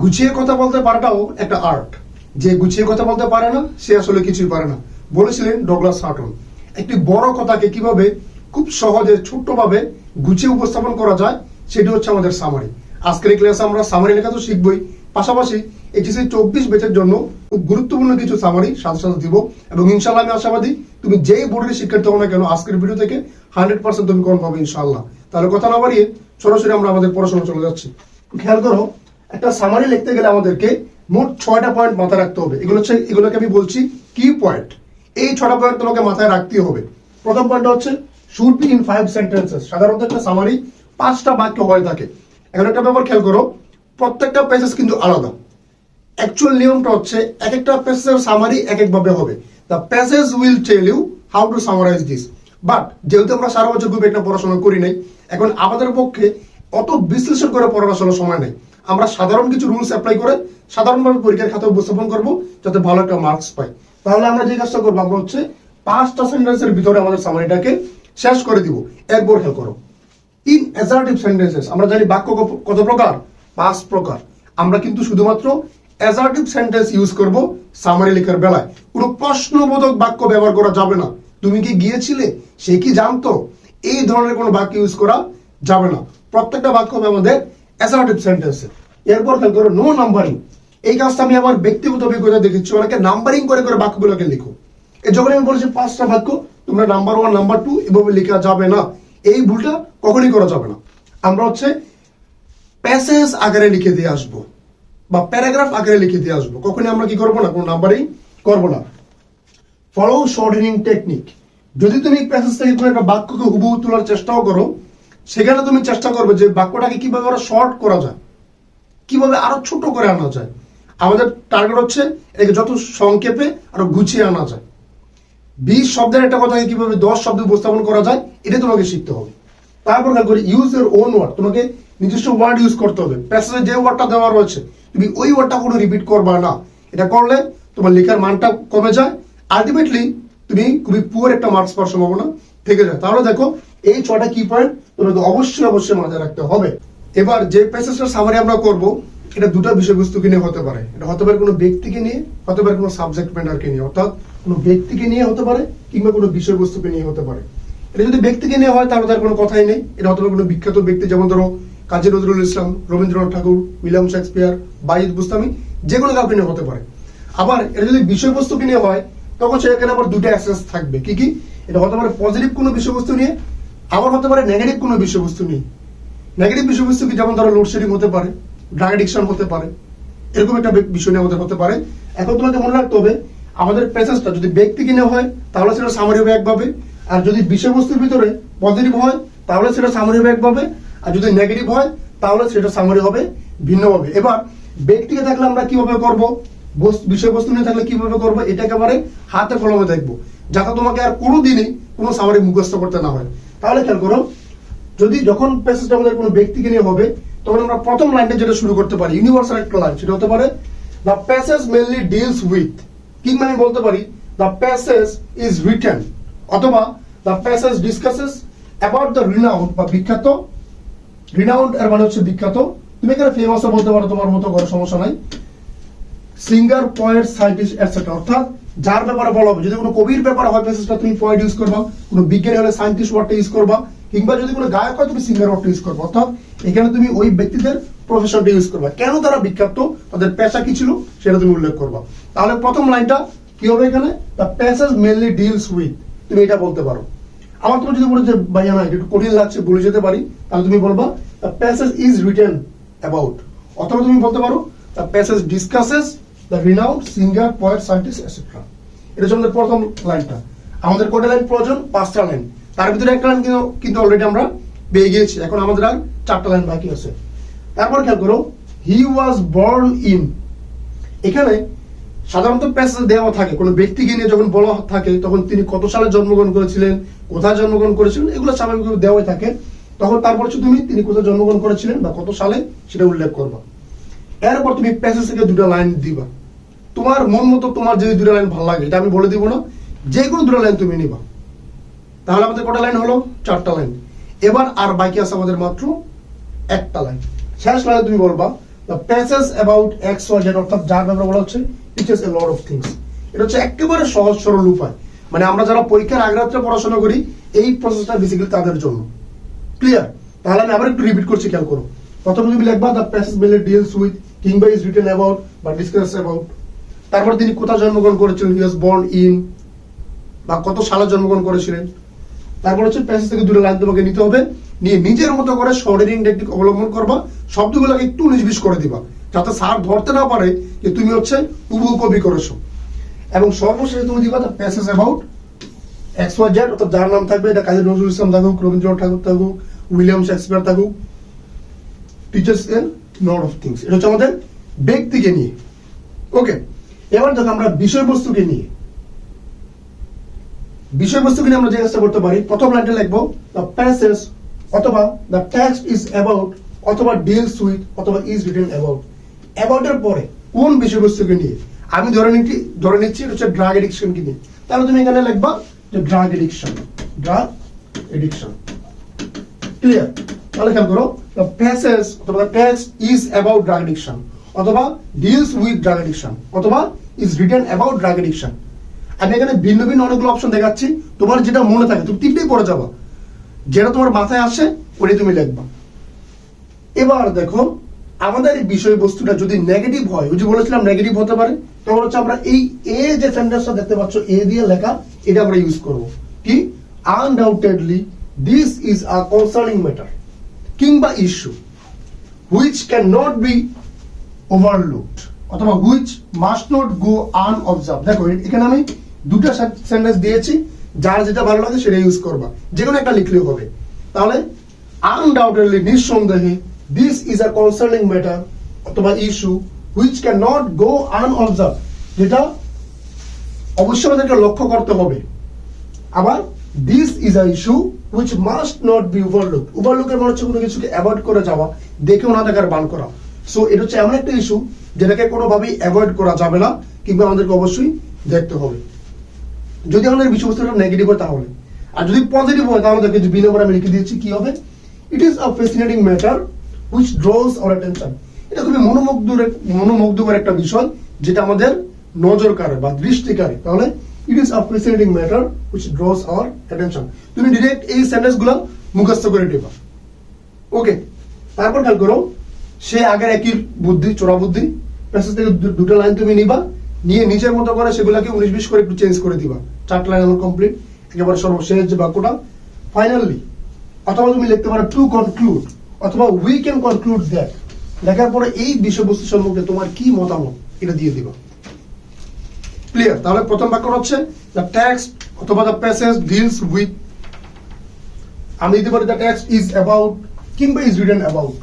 গুছিয়ে কথা বলতে পারাটাও একটা আর্ট যে গুছিয়ে কথা বলতে পারে না, সে আসলে কিছুই পারে না। বলেছিলেন ডগলাস হার্টন একটি বড় কথাকে কীভাবে খুব সহজে, ছোট্টভাবে গুছিয়ে উপস্থাপন করা যায়, সেটি হচ্ছে আমাদের সামারি আজকের ক্লাসে আমরা সামারি লেখা তো শিখবই। পাশাপাশি এইচএসসি চব্বিশ বেচের জন্য খুব গুরুত্বপূর্ণ কিছু সামারি সাথে সাথে দিব। এবং ইনশাল্লাহ আমি আশাবাদী, তুমি যেই বোর্ডের শিক্ষার্থী হও না কেন, আজকের ভিডিও থেকে হান্ড্রেড পার্সেন্ট তুমি কম পাবে ইনশাল্লাহ তাহলে কথা না বাড়িয়ে সরাসরি আমরা আমাদের পড়াশোনা চলে যাচ্ছি। খেয়াল করো একটা সামারি লিখতে গেলে আমাদেরকে মোট ছয়টা পয়েন্ট মাথায় রাখতে হবে। এগুলো হচ্ছে, এগুলোকে আমি বলছি কি পয়েন্ট এই ছটা পয়েন্ট তোমাকে মাথায় রাখতে হবে। প্রথম পয়েন্টটা হচ্ছে should be in five sentences সাধারণত একটা সামারি পাঁচটা বাক্য হয়ে থাকে। এখন একটা ব্যাপার খেয়াল করো, প্রত্যেকটা পেজেস কিন্তু আলাদা। অ্যাকচুয়াল নিয়মটা হচ্ছে এক একটা পেজের সামারি এক একভাবে হবে। The passage will tell you how to summarize this but যেহেতু আমরা সারা বছর খুব একটা পড়াশোনা করি নাই, এখন আমাদের পক্ষে অত বিশ্লেষণ করে আসলে সময় নেই। আমরা সাধারণ কিছু রুলস অ্যাপ্লাই করে সাধারণভাবে পরীক্ষার খাতা উপস্থাপন করব যাতে ভালো একটা মার্কস পাই। তাহলে আমরা যে কাজটা করব, আমরা হচ্ছে পাঁচটা সেন্টেন্সের ভিতরে আমাদের সামারিটাকে শেষ করে দিব। একবার খেয়াল করো। ইন অ্যাজার্টিভ সেন্টেন্সেস আমরা জানি বাক্য কত প্রকার? পাঁচ প্রকার। আমরা কিন্তু শুধুমাত্র অ্যাজার্টিভ সেন্টেন্স ইউজ করব সামারি লেখার বেলায়। কোনো প্রশ্নবোধক বাক্য ব্যবহার করা যাবে না। তুমি কি গিয়েছিলে? সে কি জানতো? এই ধরনের কোনো বাক্য ইউজ করা যাবে না। প্রত্যেকটা বাক্য আমাদের অ্যাসার্টিভ সেন্টেন্সে এরপর খেয়াল করো নো নাম্বারিং এই কাজটা আমি আমার ব্যক্তিগত অভিজ্ঞতা দেখেছি অনেকে নাম্বারিং করে করে বাক্যগুলোকে লিখো। এই যখন আমি বলেছি পাঁচটা বাক্য, তোমরা নাম্বার ওয়ান নাম্বার টু এভাবে লেখা যাবে না। এই ভুলটা কখনই করা যাবে না। আমরা হচ্ছে প্যাসেজ আকারে লিখে দিয়ে আসব বা প্যারাগ্রাফ আকারে লিখে দিয়ে আসব। কখনই আমরা কি করব না? কোনো নাম্বারিং করব না। ফলো শর্টেনিং টেকনিক যদি তুমি প্যাসেজ থেকে কোনো একটা বাক্যকে হুবহু তোলার চেষ্টাও করো সেখানে তুমি চেষ্টা করবে যে বাক্যটাকে কীভাবে আরও শর্ট করা যায়, কীভাবে আরও ছোট করে আনা যায়। আমাদের টার্গেট হচ্ছে এটাকে যত সংক্ষেপে আরও গুছিয়ে আনা যায়। বিশ শব্দের একটা কথাকে কীভাবে দশ শব্দে উপস্থাপন করা যায়, এটা তোমাকে শিখতে হবে। তারপর খেয়াল করে ইউজ এর ওন ওয়ার্ড তোমাকে নিজস্ব ওয়ার্ড ইউজ করতে হবে। প্যাসেজে যে ওয়ার্ডটা দেওয়া রয়েছে, তুমি ওই ওয়ার্ডটা কোনো রিপিট করবা না। এটা করলে তোমার লেখার মানটা কমে যায়। আলটিমেটলি তুমি খুবই পুয়ার একটা মার্কস পাওয়ার সম্ভাবনা থেকে যায়। তাহলে দেখো, এই ছটা কি পয়েন্ট তোমাকে অবশ্যই অবশ্যই মাথায় রাখতে হবে। এবার যে প্যাসেজটা সামারি আমরা করব, এটা দুটো বিষয়বস্তুকে নিয়ে হতে পারে। এটা হতে পারে কোনো ব্যক্তিকে নিয়ে, হতে পারে কোনো সাবজেক্ট ম্যাটারকে নিয়ে, অর্থাৎ কোনো ব্যক্তিকে নিয়ে হতে পারে কিংবা কোনো বিষয়বস্তুকে নিয়ে হতে পারে। এটা যদি ব্যক্তিকে নিয়ে হয়, তাহলে তার কোনো কথাই নেই। এটা হতে পারে কোনো বিখ্যাত ব্যক্তি, যেমন ধরো কাজী নজরুল ইসলাম, রবীন্দ্রনাথ ঠাকুর, উইলিয়াম শেক্সপিয়ার বাইদ বুস্তামি যে কোনো কাউকে নিয়ে হতে পারে। আবার এটা যদি বিষয়বস্তুকে নিয়ে হয়, তখন সেখানে আবার দুটো অ্যাক্সেস থাকবে। কি কি? এটা হতে পারে পজিটিভ কোনো বিষয়বস্তু নিয়ে আবার হতে পারে নেগেটিভ কোনো বিষয়বস্তু নেই। নেগেটিভ বিষয়বস্তু কি? যেমন ধরো লোডশেডিং হতে পারে ড্রাগ এডিকশন হতে পারে, এরকম একটা বিষয় নিয়ে আমাদের হতে পারে। এখন তোমাকে মনে রাখতে হবে, আমাদের প্যাসেজটা যদি ব্যক্তিকে নিয়ে হয়, তাহলে সেটা সামারি হবে একভাবে আর যদি বিষয়বস্তুর ভিতরে পজিটিভ হয়, তাহলে সেটা সামারি হবে একভাবে আর যদি নেগেটিভ হয়, তাহলে সেটা সামারি হবে ভিন্নভাবে এবার, ব্যক্তিকে থাকলে আমরা কীভাবে করব? বস- বিষয়বস্তু নিয়ে থাকলে কীভাবে করব? এটা একেবারে হাতে কলমে দেখব, যাতে তোমাকে আর কোনোদিনই কোনো সামারি মুখস্থ করতে না হয়। তাহলে খেয়াল করো, যদি যখন প্যাসেজটা আমাদের কোনো ব্যক্তিকে নিয়ে হবে, তখন আমরা প্রথম লাইনটা যেটা শুরু করতে পারি ইউনিভার্সাল একটা লাইন সেটা হতে পারে the passage mainly deals with কিংবা আমি বলতে পারি দ্য প্যাসেজ ইজ রিটেন অথবা the passage discusses about the renowned বা বিখ্যাত। রিনাউন্ড এর মানে হচ্ছে বিখ্যাত। তুমি এখানে ফেমাস বলতে পারো, তোমার মতো করে সমস্যা নাই। সিঙ্গার পয়েন্ট সাইন্টিস্ট এটসেট্রা অর্থাৎ যার ব্যাপারে বলা হবে যদি কোনো কবির ব্যাপারে হয় মেসেজটা তুমি পয়েন্ট ইউজ করবা। কোনো বিজ্ঞানী হলে সাইন্টিস্ট ওয়ার্ডটা ইউজ করবা, কিংবা যদি কোনো গায়ক হয়, তুমি সিঙ্গার ওয়ার্ডটা ইউজ করবা। অর্থাৎ এখানে তুমি ওই ব্যক্তিদের প্রফেশনটা ইউজ করবা। কেন তারা বিখ্যাত? তাদের পেশা কি ছিল? সেটা তুমি উল্লেখ করবা। তাহলে প্রথম লাইনটা কি হবে এখানে? The passage mainly deals with তুমি এটা বলতে পারো। আমার তোমার যদি বলে যে, ভাইয়া, না একটু কঠিন লাগছে, ভুলে যেতে পারি, তাহলে তুমি বলবা the passage is written about অথবা তুমি বলতে পারো the passage discusses the renowned singer point scientist etcetera এটা আমাদের প্রথম লাইনটা। আমাদের কটা লাইন প্রয়োজন? পাঁচটা লাইন। তার ভিতরে একটা লাইন কিন্তু অলরেডি আমরা পেয়ে গিয়েছি। এখন আমাদের আর চারটা লাইন বাকি আছে। তারপর খেয়াল করো হি ওয়াজ বর্ন ইন এখানে সাধারণত প্যাসেজ দেওয়া থাকে। কোনো ব্যক্তিকে নিয়ে যখন বলা থাকে, তখন তিনি কত সালে জন্মগ্রহণ করেছিলেন, কোথায় জন্মগ্রহণ করেছিলেন, এগুলো স্বাভাবিকভাবে দেওয়াই থাকে। তখন তারপর তুমি তিনি কোথায় জন্মগ্রহণ করেছিলেন বা কত সালে, সেটা উল্লেখ করবা। এরপর তুমি প্যাসেজ থেকে দুটো লাইন দিবা। তোমার মন মতো তোমার যদি দুটো লাইন ভালো লাগে, এটা আমি বলে দিব না যে কোনো দুটো লাইন তুমি নিবা। তাহলে আমাদের কটা লাইন হলো? চারটা লাইন এবার আর বাকি আছে আমাদের মাত্র একটা লাইন শেষ লাইনে তুমি বলবা passage about X Y Z অর্থাৎ যার ব্যাপারে বলা হচ্ছে teachers a lot of things এটা হচ্ছে একেবারে সহজ, সরল উপায়। মানে আমরা যারা পরীক্ষার আগে রাত্রে পড়াশোনা করি, এই প্রসেসটা বেসিক্যালি তাদের জন্য। ক্লিয়ার তাহলে আমি আবার একটু রিপিট করছি, খেয়াল করো। প্রথমে তুমি লিখবা দ্য প্যাসেজ ডিলস উইথ কিংবা ইজ রিটেন অ্যাবাউট বা ডিসকাস অ্যাবাউট তারপর তিনি কোথায় জন্মগ্রহণ করেছিলেন? ওয়াজ বর্ন ইন বা কত সালে জন্মগ্রহণ করেছিলেন? তারপর হচ্ছে প্যাসেজ থেকে দুটো লাইন তোমাকে নিতে হবে। নিয়ে নিজের মতো করে শর্টেনিং টেকনিক অবলম্বন করবা শব্দগুলোকে একটু নির্বিষ করে দিবা, যাতে স্যার ধরতে না পারে যে তুমি হচ্ছে হুবহু কপি করেছ। এবং সর্বশেষে তুমি দিবা the passage about X Y Z অর্থাৎ যার নাম থাকবে এটা কাজী নজরুল ইসলাম থাকুক, রবীন্দ্রনাথ ঠাকুর থাকুক, উইলিয়াম শেক্সপিয়ার থাকুক teachers an not of things এটা হচ্ছে আমাদের ব্যক্তিকে নিয়ে। ওকে এবার দেখো আমরা বিষয়বস্তুকে নিয়ে। বিষয়বস্তুকে নিয়ে আমরা যে কাজটা করতে পারি, প্রথম লাইনটা লিখব দ্য প্যাসেজ অথবা দ্য টেক্সট ইজ অ্যাবাউট অথবা ডিলস উইথ অথবা ইজ রিটেন অ্যাবাউট অ্যাবাউট এর পরে কোন বিষয়বস্তুকে নিয়ে? আমি ধরে নিচ্ছি ধরে নিচ্ছি হচ্ছে ড্রাগ এডিকশনকে নিয়ে। তাহলে তুমি এখানে লিখবা যে drug addiction drug addiction clear তাহলে খেয়াল করো দ্য প্যাসেজ অথবা text is about drug addiction অথবা ডিলস উইথ ড্রাগ এডিকশন অথবা is written about drug addiction আমি এখানে ভিন্ন ভিন্ন অনেকগুলো অপশন দেখাচ্ছি। তোমার যেটা মনে থাকে, তুমি তিনটেই পড়ে যাবা। যেটা তোমার মাথায় আসে, ওটাই তুমি লিখবা। এবার দেখো, আমাদের এই বিষয়বস্তুটা যদি নেগেটিভ হয়, ওই যে বলেছিলাম নেগেটিভ হতে পারে তখন হচ্ছে আমরা এই এ যে সেন্টেন্সটা দেখতে পাচ্ছ এ দিয়ে লেখা, এটা আমরা ইউজ করব। কি? Undoubtedly this is a concerning matter কিংবা issue which can not be overlooked অথবা which must not go unobserve দেখো এখানে আমি দুটো সেন্টেন্স দিয়েছি, যার যেটা ভালো লাগে সেটা ইউজ করবা। যে কোনো একটা লিখলেও হবে। তাহলে আনডাউটেডলি নিঃসন্দেহে this is a concerning matter অথবা issue which can not go unobserve যেটা অবশ্যই আমাদেরকে লক্ষ্য করতে হবে। আবার this is a issue which must not be overlook ওভারলুকের মানে হচ্ছে কোনো কিছুকে অ্যাভয়েড করে যাওয়া, দেখেও না দেখার, বান করা। সো এটা হচ্ছে এমন একটা ইস্যু যেটাকে কোনোভাবেই অ্যাভয়েড করা যাবে না, কিংবা আমাদেরকে অবশ্যই দেখতে হবে। যদি আমাদের বিষয়বস্তুটা নেগেটিভ হয় তাহলে। আর যদি পজিটিভ হয়, তাহলে দেখে বি আমি লিখে দিয়েছি, কি হবে? It is a fascinating matter which draws our attention এটা খুবই মনোমুগ্ধর মনোমুগ্ধকর একটা বিষয় যেটা আমাদের নজর কাড়ে বা দৃষ্টি কাড়ে। তাহলে it is a fascinating matter which draws our attention তুমি ডিরেক্ট এই সেন্টেন্সগুলো মুখস্থ করে দেবা ওকে তারপর খেয়াল করো সে আগের একই বুদ্ধি, চোরা বুদ্ধি প্যাসেজ থেকে দুটো লাইন তুমি নিবা, নিয়ে নিজের মতো করে সেগুলোকে উনিশ বিশ করে একটু চেঞ্জ করে দিবা। চারটা লাইন আমার কমপ্লিট একেবারে সর্বশেষ যে বাক্যটা। ফাইনালি অথবা তুমি লিখতে পারো টু কনক্লুড অথবা উই ক্যান কনক্লুড দ্যাট লেখার পরে এই বিষয়বস্তু সম্পর্কে তোমার কি মতামত, এটা দিয়ে দিবা। ক্লিয়ার তাহলে প্রথম বাক্য হচ্ছে দ্য টেক্সট অথবা দ্য প্যাসেজ ডিলস উইথ আমি দিতে পারি দ্য টেক্সট ইজ অ্যাবাউট কিংবা ইজ রিটেন অ্যাবাউট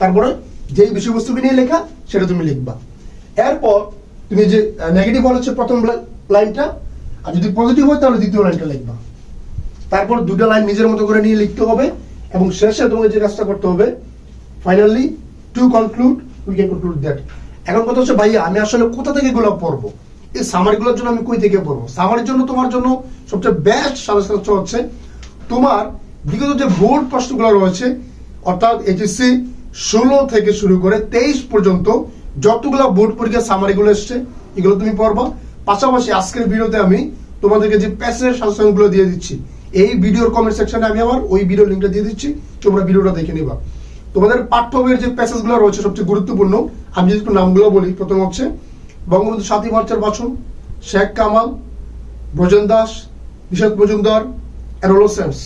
তারপরে যেই বিষয়বস্তুকে নিয়ে লেখা, সেটা তুমি লিখবা। এরপর তুমি যে নেগেটিভ হল হচ্ছে প্রথম লাইনটা, আর যদি পজিটিভ হয়, তাহলে দ্বিতীয় লাইনটা লিখবা। তারপর দুটো লাইন নিজের মতো করে নিয়ে লিখতে হবে, এবং শেষে তোমাকে যে কাজটা করতে হবে finally to conclude we can conclude that এখন কথা হচ্ছে, ভাইয়া, আমি আসলে কোথা থেকে এগুলো পড়ব? এই সামারিগুলোর জন্য আমি কই থেকে পড়ব? সামারির জন্য তোমার জন্য সবচেয়ে বেস্ট সাজেশন হচ্ছে, তোমার বিগত যে বোর্ড প্রশ্নগুলো রয়েছে, অর্থাৎ এইচএসসি ষোলো থেকে শুরু করে তেইশ পর্যন্ত যতগুলো বোর্ড পরীক্ষার সামারিগুলো এসছে, এগুলো তুমি পড়বা। পাশাপাশি আজকের ভিডিওতে আমি তোমাদেরকে যে প্যাসের সাজেশনগুলো দিয়ে দিচ্ছি, এই ভিডিওর কমেন্ট সেকশনে আমি আমার ওই ভিডিও লিঙ্কটা দিয়ে দিচ্ছি, তোমরা ভিডিওটা দেখে নিবা। তোমাদের পাঠ্য বইয়ের যে প্যাসেজগুলো রয়েছে সবচেয়ে গুরুত্বপূর্ণ, আমি যদি একটু নামগুলো বলি, প্রথম হচ্ছে, বঙ্গবন্ধু সাতই মার্চের বাছন শেখ কামাল, ব্রজন দাস নিষাদ মজুমদার অ্যারোলোসেন্স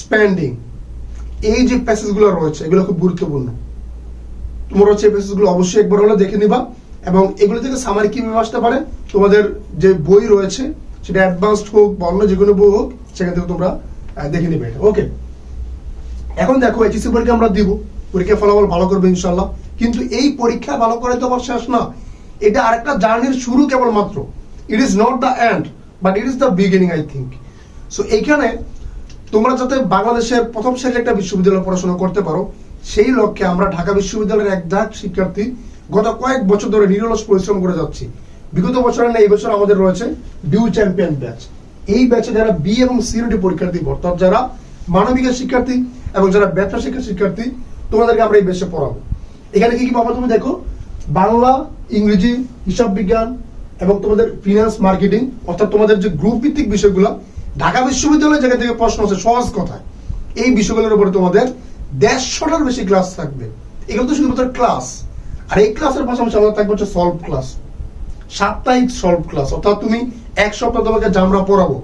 স্প্যান্ডিং। এই যে প্যাসেজগুলো রয়েছে, এগুলো খুব গুরুত্বপূর্ণ। তোমরা হচ্ছে এই প্যাসেজগুলো অবশ্যই একবার হলে দেখে নিবা এবং এগুলো থেকে সামারি কীভাবে আসতে পারে, তোমাদের যে বই রয়েছে, সেটা অ্যাডভান্সড হোক বা অন্য যে কোনো বই হোক, সেখান থেকে তোমরা দেখে নিবে ওকে এখন দেখো এইচএসসি পরীক্ষা আমরা দিব, পরীক্ষা ফলাফল ভালো করবে ইনশাল্লাহ কিন্তু এই পরীক্ষা ভালো করে তো আবার শেষ না। এটা আরেকটা জার্নির শুরু কেবলমাত্র। It is not the end but it is the beginning I think so এইখানে তোমরা যাতে বাংলাদেশের প্রথম শ্রেণির একটা বিশ্ববিদ্যালয়ে পড়াশোনা করতে পারো, সেই লক্ষ্যে আমরা ঢাকা বিশ্ববিদ্যালয়ের এক দাগ শিক্ষার্থী গত কয়েক বছর ধরে নিরলস পরিশ্রম করে যাচ্ছি। বিগত বছরের না, এই বছর আমাদের রয়েছে ডিউ চ্যাম্পিয়ন ব্যাচ এই ব্যাচে যারা বি এবং সিউরিটি পরীক্ষার্থী, অর্থাৎ যারা মানবিকের শিক্ষার্থী এবং যারা ব্যবসা শিক্ষার শিক্ষার্থী, তোমাদেরকে আমরা এই ব্যাচে পড়াবো। এখানে কি কি পাবো তুমি দেখো? বাংলা, ইংরেজি, হিসাব বিজ্ঞান এবং তোমাদের ফিনান্স মার্কেটিং অর্থাৎ তোমাদের যে গ্রুপ ভিত্তিক বিষয়গুলো ঢাকা বিশ্ববিদ্যালয় জায়গা থেকে প্রশ্ন আছে সহজ কথা এই বিষয়গুলোর উপরে তোমাদের দেড়শোটার বেশি ক্লাস থাকবে। এগুলো তো শুধুমাত্র ক্লাস আর এই ক্লাসের পাশাপাশি আমাদের থাকবে হচ্ছে সলভ ক্লাস সাপ্তাহিক সলভ ক্লাস অর্থাৎ তুমি এক সপ্তাহ তোমাকে জামরা পড়াবো।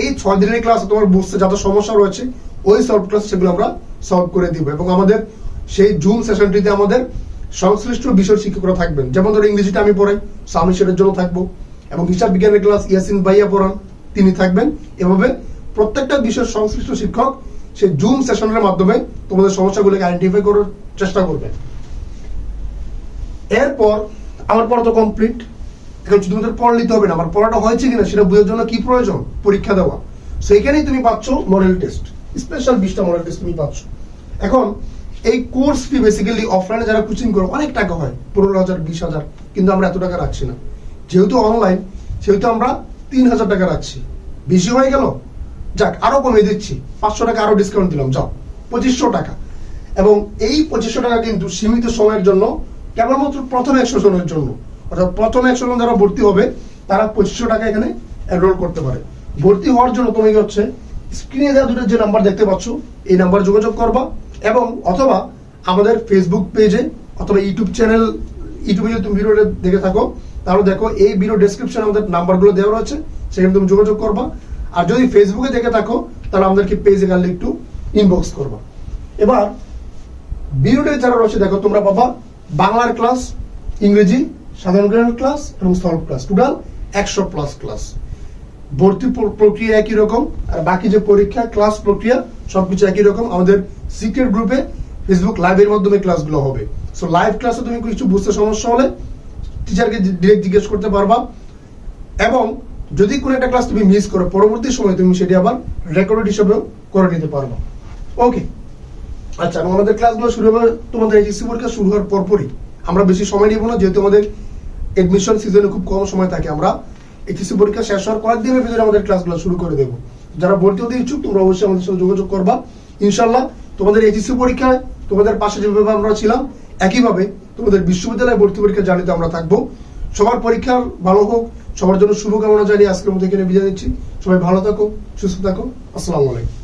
এই ছয় দিনের ক্লাসে তোমার বুঝতে যত সমস্যা রয়েছে, ওই সলভ ক্লাস সেগুলো আমরা সলভ করে দিব। এবং আমাদের সেই জুম সেশনটিতে আমাদের সংশ্লিষ্ট বিষয় শিক্ষকরা থাকবেন। যেমন ধরো ইংরেজিটা আমি পড়াই so আমি সেটার জন্য থাকব। এবং হিসাব বিজ্ঞানের ক্লাস ইয়াসিন ভাইয়া পড়ান। তিনি থাকবেন। এভাবে প্রত্যেকটা বিষয়ের সংশ্লিষ্ট শিক্ষক সেই জুম সেশনের মাধ্যমে তোমাদের সমস্যাগুলোকে আইডেন্টিফাই করার চেষ্টা করবেন এরপর আমার পড়া তো কমপ্লিট এখন শুধুমাত্র পড়া নিতে হবে না, আমার পড়াটা হয়েছে কিনা সেটা বোঝার জন্য কি প্রয়োজন? পরীক্ষা দেওয়া। সেইখানেই তুমি পাচ্ছ মডেল টেস্ট স্পেশাল বিশটা মডেল টেস্ট তুমি পাচ্ছ। এখন এই কোর্স ফি বেসিক্যালি অফলাইনে যারা কোচিং করে, অনেক টাকা হয়। পনেরো হাজার, বিশ হাজার। কিন্তু আমরা এত টাকা রাখছি না। যেহেতু অনলাইন সেহেতু আমরা তিন হাজার টাকা রাখছি। বেশি হয়ে গেল? যাক, আরও কমিয়ে দিচ্ছি। পাঁচশো টাকা আরও ডিসকাউন্ট দিলাম, যাও। পঁচিশশো টাকা। এবং এই পঁচিশশো টাকা কিন্তু সীমিত সময়ের জন্য, কেবলমাত্র প্রথম একশো জনের জন্য। অর্থাৎ প্রথম একশো জন যারা ভর্তি হবে, তারা পঁচিশশো টাকা এখানে এনরোল করতে পারে। ভর্তি হওয়ার জন্য তুমি কি হচ্ছে স্ক্রিনে দেওয়া দুটো যে নাম্বার দেখতে পাচ্ছ, এই নাম্বার যোগাযোগ করবা। এবং অথবা আমাদের ফেসবুক পেজে অথবা ইউটিউব চ্যানেল ইউটিউবে যদি তুমি ভিডিওটা দেখে থাকো তাহলে দেখো এই ভিডিও ডেসক্রিপশনে আমাদের নাম্বারগুলো দেওয়া রয়েছে, সেখানে তুমি যোগাযোগ করবা। আর যদি ফেসবুকে দেখে থাকো, তাহলে আমাদেরকে পেজে গেলে একটু ইনবক্স করবা। এবার ভিডিওতে যারা রয়েছে, দেখো তোমরা পাবা বাংলার ক্লাস ইংরেজি, সাধারণ জ্ঞান ক্লাস এবং সলভ ক্লাস টোটাল একশো প্লাস ক্লাস ভর্তি প্রক্রিয়া একই রকম, আর বাকি যে পরীক্ষা ক্লাস প্রক্রিয়া, সবকিছু একই রকম। আমাদের সিক্রেট গ্রুপে ফেসবুক লাইভের মাধ্যমে ক্লাসগুলো হবে। সো লাইভ ক্লাসে তুমি কিছু বুঝতে সমস্যা হলে টিচারকে ডিরেক্ট জিজ্ঞেস করতে পারবা। এবং যদি কোনো একটা ক্লাস তুমি মিস করো, পরবর্তী সময় তুমি সেটি আবার রেকর্ড হিসেবেও করে নিতে পারবা। ওকে আচ্ছা আমাদের ক্লাসগুলো শুরু হবে তোমাদের এইচএসসি পরীক্ষা শুরু হওয়ার পরপরই। আমরা বেশি সময় নিব না, যেহেতু আমাদের এডমিশন সিজনে খুব কম সময় থাকে। আমরা এইচএসসি পরীক্ষা শেষ হওয়ার কয়েকদিনের ভিতরে আমাদের ক্লাসগুলো শুরু করে দেবো। যারা ভর্তি হতে ইচ্ছুক, তোমরা অবশ্যই আমাদের সাথে যোগাযোগ করবা। ইনশাল্লাহ তোমাদের এইচএসসি পরীক্ষায় তোমাদের পাশে যেভাবে আমরা ছিলাম, একইভাবে তোমাদের বিশ্ববিদ্যালয়ে ভর্তি পরীক্ষা জানিতে আমরা থাকব। সবার পরীক্ষা ভালো হোক, সবার জন্য শুভকামনা জানিয়ে আজকের মধ্যে এখানে বিদায় দিচ্ছি সবাই ভালো থাকো, সুস্থ থাকো। আসসালামু আলাইকুম।